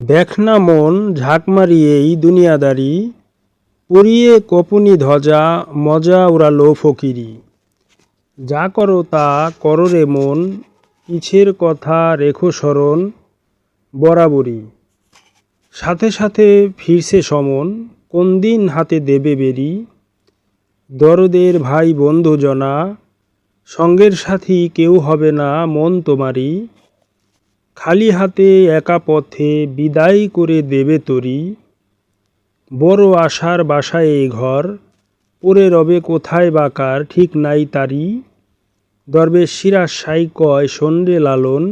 দেখ না মন ঝাঁক মারিয়ে এই দুনিয়াদারি পরিয়ে কপুনি ধ্বজা, মজা উড়ালো ফকিরি। যা করো তা করো রে মন পিছের কথা রেখো স্মরণ, বরাবরই। সাথে সাথে ফিরছে সমন, কোন দিন হাতে দেবে বেরি? দরদের ভাই বন্ধু জনা, সঙ্গের সাথী কেউ হবে না মন তোমারই। খালি হাতে একা পথে বিদায় করে দেবে তরি। বড় আশার বাসায় এই ঘর পড়ে রবে কোথায় বাকার ঠিক নাই তারি। দরবেশ সিরাজ সাই কয় সন্ডে লালন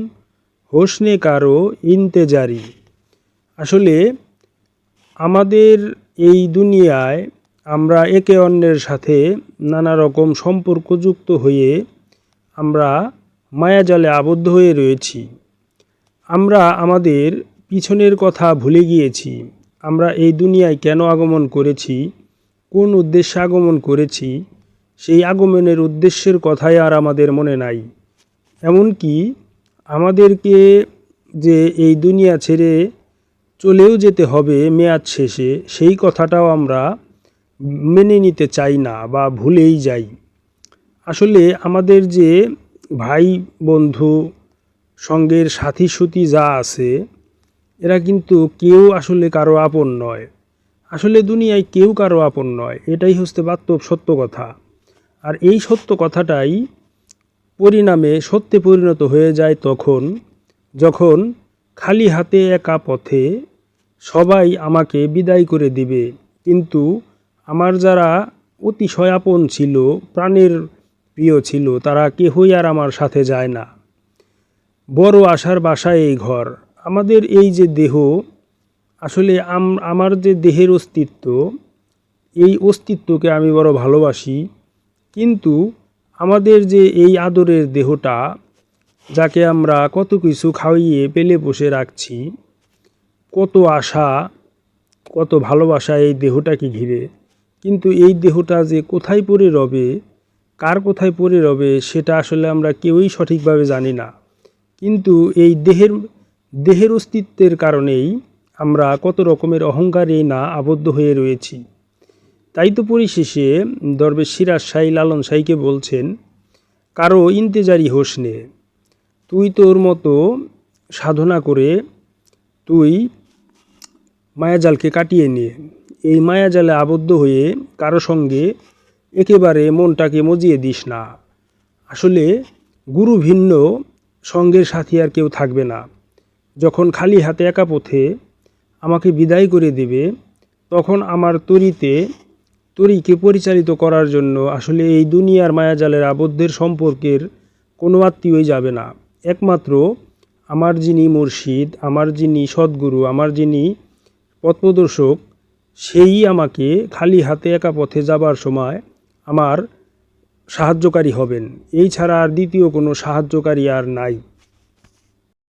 হোসনে কারও ইন্তেজারি। আসলে আমাদের এই দুনিয়ায় আমরা একে অন্যের সাথে নানা রকম সম্পর্কযুক্ত হয়ে আমরা মায়াজালে আবদ্ধ হয়ে রয়েছি। আমরা আমাদের পিছনের কথা ভুলে গিয়েছি। আমরা এই দুনিয়ায় কেন আগমন করেছি? কোন উদ্দেশ্যে আগমন করেছি? সেই আগমনের উদ্দেশ্যের কথাই আর আমাদের মনে নাই। এমনকি আমাদেরকে যে এই দুনিয়া ছেড়ে চলেও যেতে হবে মেয়াদ শেষে, সেই কথাটাও আমরা মেনে নিতে চাই না বা ভুলেই যাই। আসলে আমাদের যে ভাই বন্ধু সঙ্গের সাথী যা আছে, এরা কিন্তু কেউ আসলে কারও আপন নয়। আসলে দুনিয়ায় কেউ কারও আপন নয়। এটাই হচ্ছে বাস্তব সত্য কথা। আর এই সত্য কথাটাই পরিণামে সত্যে পরিণত হয়ে যায় তখন, যখন খালি হাতে একা পথে সবাই আমাকে বিদায় করে দিবে। কিন্তু আমার যারা অতিশয় আপন ছিল, প্রাণের প্রিয় ছিল, তারা কেহই আর আমার সাথে যায় না। বড় আশার বাসায় এই ঘর। আমাদের এই যে দেহ, আসলে আম- আমার যে দেহের অস্তিত্ব, এই অস্তিত্বকে আমি বড় ভালোবাসি। কিন্তু আমাদের যে এই আদরের দেহটা, যাকে আমরা কত কিছু খাওয়িয়ে পেলে বসে রাখছি, কত আশা, কত ভালোবাসা এই দেহটাকে ঘিরে। কিন্তু এই দেহটা যে কোথায় পড়ে রবে, কার কোথায় পড়ে রবে, সেটা আসলে আমরা কেউই সঠিকভাবে জানি না। কিন্তু এই দেহের দেহের অস্তিত্বের কারণেই আমরা কত রকমের অহংকারে না আবদ্ধ হয়ে রয়েছি। তাই তো পরিশেষে দরবেশ সিরাজ সাই লালন সাইকে বলছেন, কারও ইন্তেজারি হোসনে তুই তোর মতো সাধনা করে তুই মায়াজালকে কাটিয়ে নিয়ে এই মায়াজালে আবদ্ধ হয়ে কারও সঙ্গে একেবারে মনটাকে মজিয়ে দিস না। আসলে গুরু ভিন্ন সঙ্গের সাথী আর কেউ থাকবে না। যখন খালি হাতে একা পথে আমাকে বিদায় করে দেবে, তখন আমার তরিতে, তরিকে পরিচালিত করার জন্য আসলে এই দুনিয়ার মায়াজালের আবদ্ধের সম্পর্কের কোনো আত্মীয়ই যাবে না। একমাত্র আমার যিনি মুর্শিদ, আমার যিনি সদ্গুরু, আমার যিনি পথপ্রদর্শক, সেই আমাকে খালি হাতে একা পথে যাবার সময় আমার সাহায্যকারী হবেন। এই ছাড়া আর দ্বিতীয় কোনো সাহায্যকারী আর নাই।